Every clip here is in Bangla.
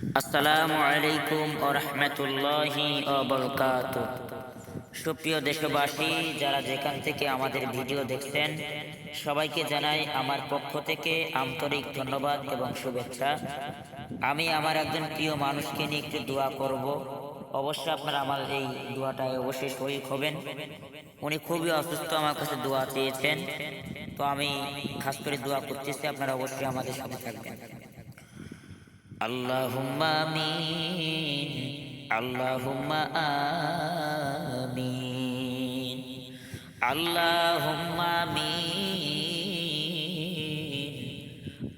আসসালামু আলাইকুম ও রহমতুল্লাহি সুপ্রিয় দেশবাসী, যারা যেখান থেকে আমাদের ভিডিও দেখছেন, সবাইকে জানাই আমার পক্ষ থেকে আন্তরিক ধন্যবাদ এবং শুভেচ্ছা। আমি আমার একজন প্রিয় মানুষকে নিয়ে একটু দোয়া করব। অবশ্যই আপনারা আমার এই দোয়াটায় অবশ্যই শরীর হবেন। উনি খুবই অসুস্থ, আমার কাছে দোয়া চেয়েছেন। তো আমি খাস করে দোয়া করতেছি, আপনারা অবশ্যই আমাদের সাথে থাকবেন। আল্লাহুম্মা আমিন আল্লাহুম্মা আমিন আল্লাহুম্মা আমিন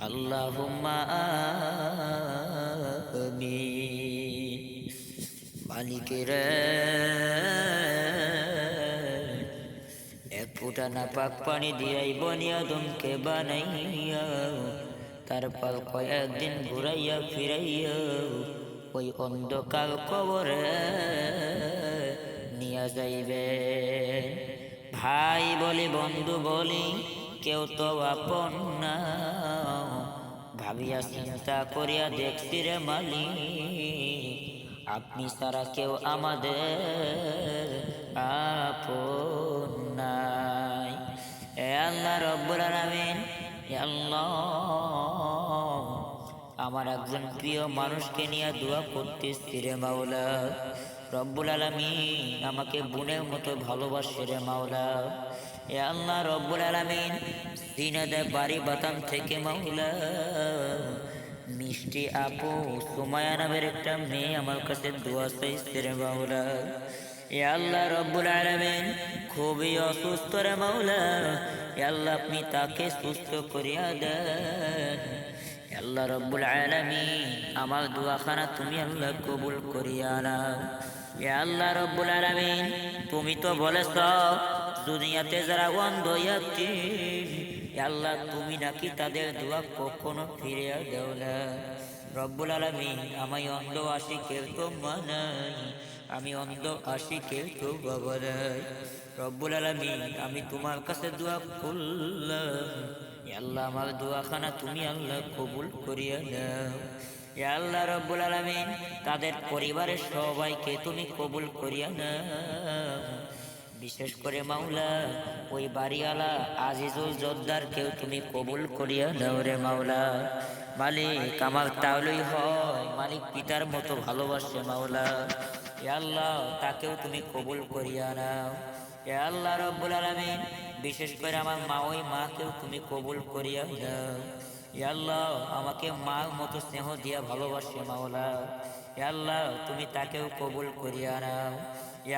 আল্লাহুম্মা আমিন। মালিকের এক ফুটা না পাক পানি দিয়াই বনিয়াদমকে বানাইয়া তারপর কয়েকদিন ঘুরাইয়া ফিরাইয়া ওই অন্ধকার কবরে নিয়ে যাইবে। ভাই বলি, বন্ধু বলি, কেউ তো আপন না। ভাবিয়া চিন্তা করিয়া দেখছি রে মালিক, আপনি ছাড়া কেউ আমাদের আপন নাই। এ আল্লাহ রব্বুল আলামিন আল্লাহ আমার একজন প্রিয় মানুষকে নিয়ে দোয়া করতেছি রে মাওলা। রব্বুল আলামিন আমাকে বোনের মতো ভালোবাসে রে মাওলা। এ আল্লাহ রব্বুল আলামিন দিনাদে বাড়ি বাতাম থেকে মাওলা। মিষ্টি আপু সুমায়া নামের একটা মেয়ে আমার কাছে দোয়া চাইছে রে মাওলা। এ আল্লাহ রব্বুল আলামিন খুবই অসুস্থ রে মাওলা। এ আল্লাহ আপনি তাকে সুস্থ করিয়া দেন। আল্লাহ রব্বুল আলামিন আমার দোয়াখানা তুমি আল্লাহ কবুল করিয়া নাও। আল্লাহ রব্বুল আলামিন, তুমি তো বলেছ, দুনিয়াতে যারা অন্ধ আল্লাহ তুমি নাকি তাদের দোয়া কখনো ফিরে দেও না। রব্বুল আলামিন, আমায় অন্ধ আসি কেউ তো মানাই আমি অন্ধ আসি কেউ তো বাবা রব্বুল আলামিন, আমি তোমার কাছে দোয়া করলাম। আল্লাহ, আমার দোয়াখানা তুমি আল্লাহ কবুল করিয়া নাও। এ আল্লাহ রব্বুল আলামিন, তাদের পরিবারের সবাইকে তুমি কবুল করিয়া নাও। বিশেষ করে মাওলা, ওই বাড়িওয়ালা আজিজুল জোদ্দার কেউ তুমি কবুল করিয়া দাও রে মাওলা। মালিক, আমার তাহলেই হয়, মালিক পিতার মতো ভালোবাসে মাওলা। আল্লাহ, তাকেও তুমি কবুল করিয়া নাও। এ আল্লাহ রব্বুল আলামিন, বিশেষ করে আমার মা, ওই মাকেও তুমি কবুল করিয়া দাও আল্লাহ, আমাকে মার মতো স্নেহ দিয়া ভালোবাসে মাওলা। আল্লাহ, তুমি তাকেও কবুল করিয়া নাও।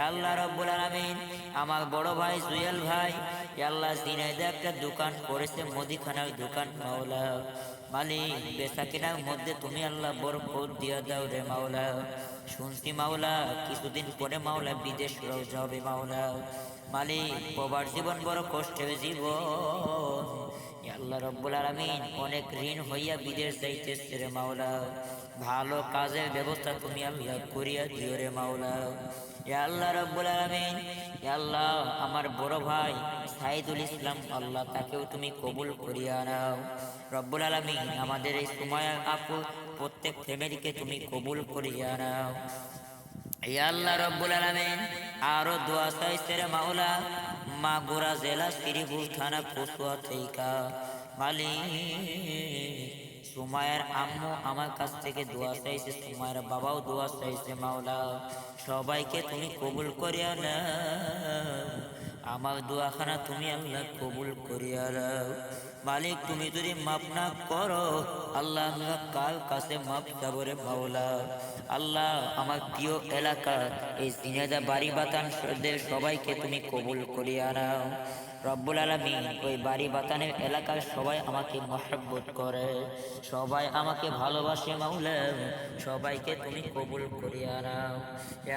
আল্লাহ রব্বুল আলামিন, আমার বড় ভাই জুয়েল ভাই আল্লাহ দিনাইদে একটা দোকান করেছে, মুদিখানার দোকান মাওলা। মালিক বেচা কেনার মধ্যে তুমি আল্লাহ বরকত দিয়া দাও রে মাওলা। শুনছি মাওলা, কিছুদিন পরে মাওলা বিদেশ যাবে মাওলা। মালিক প্রবার জীবন বড় কষ্টের জীবন। আল্লাহ রব্বুল আলামিন, অনেক ঋণ হইয়া বিদেশ যাইতেছে রে মাওলা। ভালো কাজের ব্যবস্থা তুমি আল্লাহ করিয়া দিও রে মাওলা। আল্লাহ রব্বুল আলামিন আল্লাহ আমার বড় ভাই সাইদুল ইসলাম, আল্লাহ তাকেও তুমি কবুল করিয়া নাও। রব্বুল আলামিন, আমাদের এই সময় আপু, প্রত্যেক ফ্যামিলিকে তুমি কবুল করিয়া নাও। আল্লাহ রব্বুল আলামিন, আরও দোয়া চাইছে রে মাওলা। মাগুরা জেলা শ্রীপুর থানা পশুয়া থেকে। মালিক সুমায়ের আম্মু আমার কাছ থেকে দোয়া চাইছে সুমায়ের বাবাও দোয়া চাইছে মাওলা। সবাইকে তুমি কবুল করিয়া না আমার দোয়াখানা তুমি আল্লাহ কবুল করিয়া নাও। মালিক, তুমি যদি মাপ না করো, আল্লাহ কার কাছে মাপ যাব রে মাওলা? আল্লাহ, আমার প্রিয় এলাকা, এই সিনেদা বাড়ি বাতান সবাইকে তুমি কবুল করিয়া নাও। রব্বুল আলমিন, ওই বাড়ি বাতানের এলাকার সবাই আমাকে মহব্বত করে। সবাই আমাকে ভালোবাসে মাওলা, সবাইকে তুমি কবুল করিয়া নাও।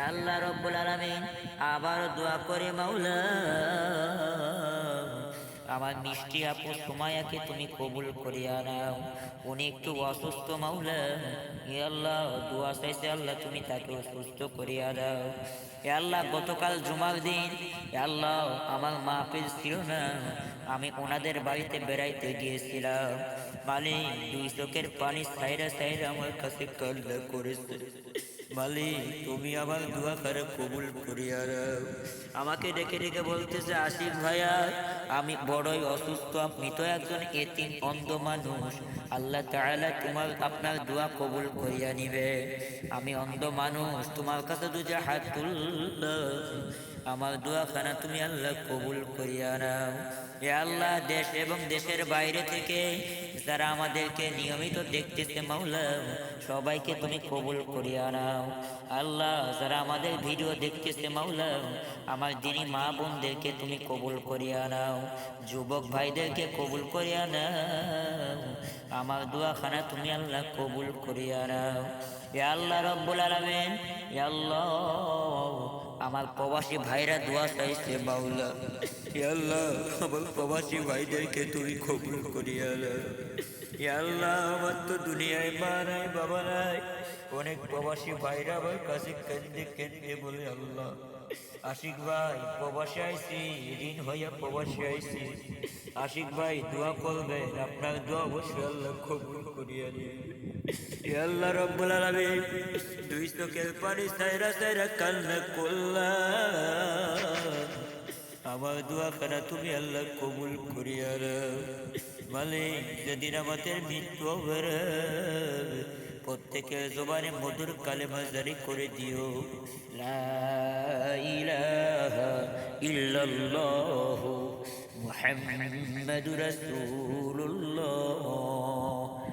আল্লাহ রব্বুল আলমিন, আবার দোয়া করে মাওলা। আমার মিষ্টি আপু সুমায়াকে তুমি কবুল করিয়া নাও। উনি একটু অসুস্থ মাওলা। হে আল্লাহ, দোয়া চাইছে আল্লাহ তুমি তাকে সুস্থ করিয়া দাও। হে আল্লাহ, গতকাল জুমার দিন। হে আল্লাহ, আমার মা পেজ ছিল না। আমি ওনাদের বাড়িতে বেড়াইতে গিয়েছিলাম। মালিক, দুই চোখের পানি সাইরা সাইরা আমার কাছে কান্না করেছে। মালিক তুমি আমার দোয়া করে কবুল করিয়া আমাকে ডেকে ডেকে বলতেছে আশিক ভাইয়া, আমি বড়ই অসুস্থ, আপনি তো একজন এতিম, অন্ধ মানুষ। আল্লাহ তাআলা তোমার, আপনার দোয়া কবুল করিয়া নিবে। আমি অন্ধ মানুষ, তোমার কাছে দুজে হাত তুললাম। আমার দোয়াখানা তুমি আল্লাহ কবুল করিয়া নাও। এ আল্লাহ, দেশ এবং দেশের বাইরে থেকে যারা আমাদেরকে নিয়মিত দেখতেছে, মাওলা। সবাইকে তুমি কবুল করিয়া নাও। আল্লাহ, যারা আমাদের ভিডিও দেখতেছে, মাওলা, আমার দিনী মা বোনদেরকে তুমি কবুল করিয়া নাও। যুবক ভাইদেরকে কবুল করিয়া নাও। আমার দোয়াখানা তুমি আল্লাহ কবুল করিয়া নাও। এ আল্লাহ রব্বুল আলামিন, এ আল্লাহ আমার প্রবাসী ভাইরা দোয়া চাইছে বাউলা ইয়াল্লাহ আমার প্রবাসী ভাইদেরকে তুমি খবর এ আল্লাহ, আমার তো দুনিয়ায় মা বাবা নাই। অনেক প্রবাসী ভাইরা আমার কাছে কেন্দ্রে কেন্দ্রে বলে, আল্লাহ আশিক ভাই, প্রবাসে আইছি, ঋণ হইয়া প্রবাসে আইছি। আশিক ভাই, দোয়া করবেন, আপনার দোয়া অবশ্যই আল্লাহ কবুল করিয়া আল্লাহ রব্বুল আলামিন, দুই চোখের পানি সাইরা সাইরা কান্না করলাম। আমার দোয়া খানা তুমি আল্লাহ কবুল করিয়া মালিক, যেদিন আমাদের মৃত্যু হবে প্রত্যেকের জবানে মধুর কালেমা জারি করে দিও। ইহ মুহাম্মাদুর রাসূলুল্লাহ।